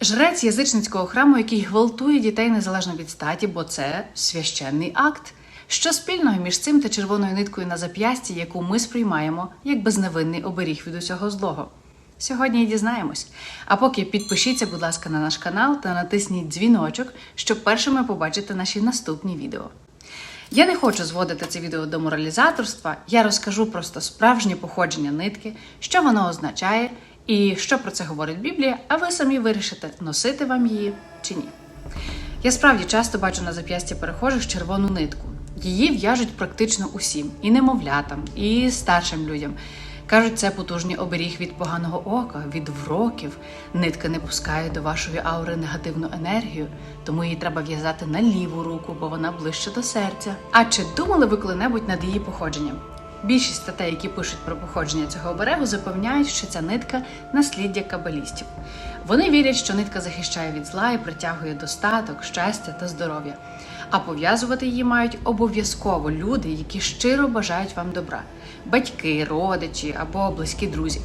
Жрець язичницького храму, який гвалтує дітей незалежно від статі, бо це священний акт. Що спільного між цим та червоною ниткою на зап'ясті, яку ми сприймаємо як безневинний оберіг від усього злого? Сьогодні і дізнаємось. А поки підпишіться, будь ласка, на наш канал та натисніть дзвіночок, щоб першими побачити наші наступні відео. Я не хочу зводити це відео до моралізаторства. Я розкажу просто справжнє походження нитки, що воно означає і що про це говорить Біблія, а ви самі вирішите, носити вам її чи ні. Я справді часто бачу на зап'ясті перехожих червону нитку. Її в'яжуть практично усім і немовлятам, і старшим людям. Кажуть, це потужний оберіг від поганого ока, від вроків. Нитка не пускає до вашої аури негативну енергію, тому її треба в'язати на ліву руку, бо вона ближче до серця. А чи думали ви коли-небудь над її походженням? Більшість статей, які пишуть про походження цього оберегу, запевняють, що ця нитка насліддя кабалістів. Вони вірять, що нитка захищає від зла і притягує достаток, щастя та здоров'я. А пов'язувати її мають обов'язково люди, які щиро бажають вам добра батьки, родичі або близькі друзі.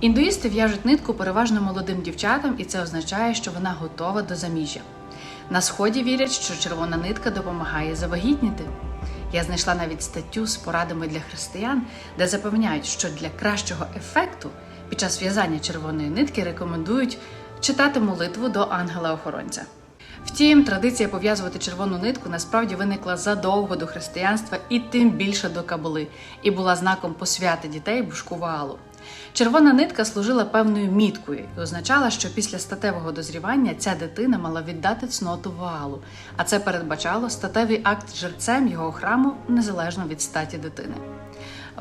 Індуїсти в'яжуть нитку переважно молодим дівчатам, і це означає, що вона готова до заміжжя. На сході вірять, що червона нитка допомагає завагітніти. Я знайшла навіть статтю з порадами для християн, де запевняють, що для кращого ефекту під час в'язання червоної нитки рекомендують читати молитву до ангела-охоронця. Втім, традиція пов'язувати червону нитку насправді виникла задовго до християнства і тим більше до кабули, і була знаком посвяти дітей бушку Ваалу. Червона нитка служила певною міткою і означала, що після статевого дозрівання ця дитина мала віддати цноту Ваалу, а це передбачало статевий акт жерцем його храму незалежно від статі дитини.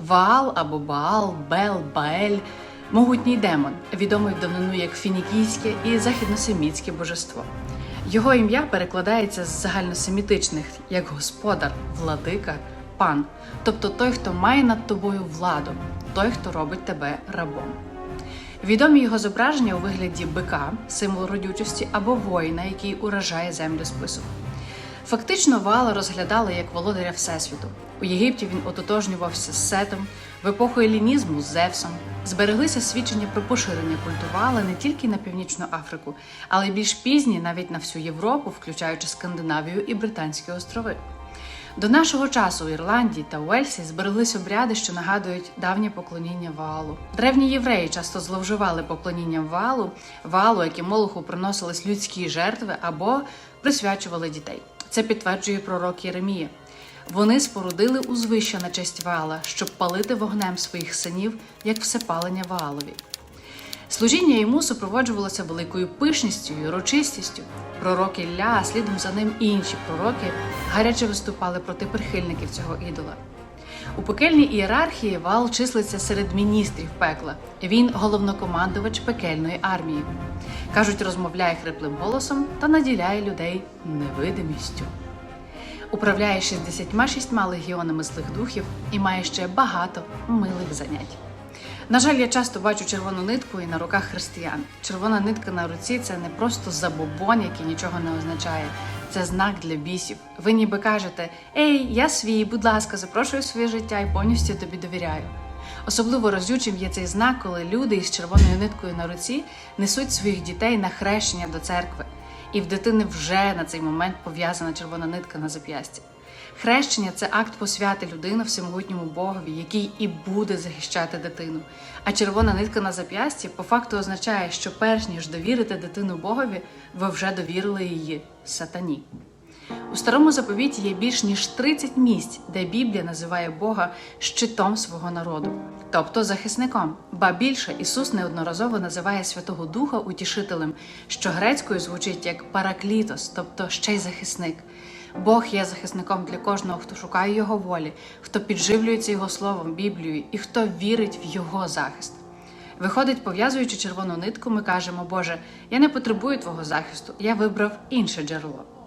Ваал або Баал, Бел, Баель могутній демон, відомий давнину як фінікійське і західносемітське божество. Його ім'я перекладається з загальносемітичних як господар, владика, пан, тобто той, хто має над тобою владу, той, хто робить тебе рабом. Відомі його зображення у вигляді бика, символ родючості, або воїна, який уражає землю спису. Фактично, Ваала розглядали як володаря Всесвіту. У Єгипті він ототожнювався з Сетом, в епоху елінізму з Зевсом. Збереглися свідчення про поширення культу Ваала не тільки на Північну Африку, але й більш пізні навіть на всю Європу, включаючи Скандинавію і Британські острови. До нашого часу у Ірландії та Уельсі збереглись обряди, що нагадують давнє поклоніння Ваалу. Древні євреї часто зловживали поклонінням Ваалу, Ваалу, яким Молоху приносились людські жертви або присвячували дітей. Це підтверджує пророк Єремія. Вони спорудили узвища на честь Ваала, щоб палити вогнем своїх синів, як всепалення Ваалові. Служіння йому супроводжувалося великою пишністю і урочистістю. Пророк Ілля, а слідом за ним і інші пророки гаряче виступали проти прихильників цього ідола. У пекельній ієрархії Вал числиться серед міністрів пекла. Він головнокомандувач пекельної армії. Кажуть, розмовляє хриплим голосом та наділяє людей невидимістю. Управляє 66 легіонами злих духів і має ще багато милих занять. На жаль, я часто бачу червону нитку і на руках християн. Червона нитка на руці це не просто забобон, який нічого не означає. Це знак для бісів. Ви ніби кажете: Ей, я свій, будь ласка, запрошую своє життя і повністю тобі довіряю. Особливо разючим є цей знак, коли люди із червоною ниткою на руці несуть своїх дітей на хрещення до церкви, і в дитини вже на цей момент пов'язана червона нитка на зап'ясті. Хрещення це акт посвяти людини всемогутньому Богові, який і буде захищати дитину. А червона нитка на зап'ясті по факту означає, що перш ніж довірити дитину Богові, ви вже довірили її сатані. У старому заповіті є більш ніж 30 місць, де Біблія називає Бога щитом свого народу, тобто захисником. Ба більше Ісус неодноразово називає Святого Духа утішителем, що грецькою звучить як параклітос, тобто ще й захисник. Бог є захисником для кожного, хто шукає Його волі, хто підживлюється Його словом, Біблією і хто вірить в Його захист. Виходить, пов'язуючи червону нитку, ми кажемо, Боже, я не потребую Твого захисту, я вибрав інше джерело.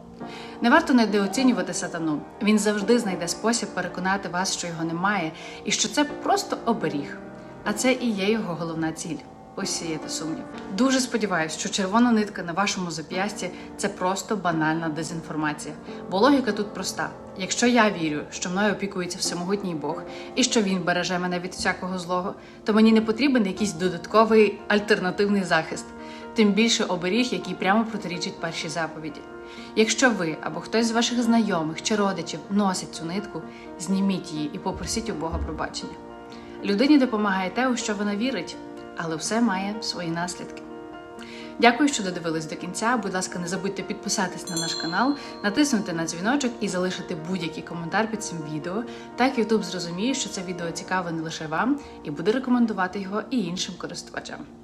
Не варто недооцінювати сатану. Він завжди знайде спосіб переконати вас, що його немає, і що це просто оберіг. А це і є його головна ціль посіяти сумнів. Дуже сподіваюся, що червона нитка на вашому зап'ясті це просто банальна дезінформація. Бо логіка тут проста: якщо я вірю, що мною опікується всемогутній Бог і що він береже мене від всякого злого, то мені не потрібен якийсь додатковий альтернативний захист. Тим більше оберіг, який прямо протирічить першій заповіді. Якщо ви або хтось з ваших знайомих чи родичів носить цю нитку, зніміть її і попросіть у Бога пробачення. Людині допомагає те, у що вона вірить, але все має свої наслідки. Дякую, що додивились до кінця. Будь ласка, не забудьте підписатись на наш канал, натиснути на дзвіночок і залишити будь-який коментар під цим відео. Так YouTube зрозуміє, що це відео цікаве не лише вам і буде рекомендувати його і іншим користувачам.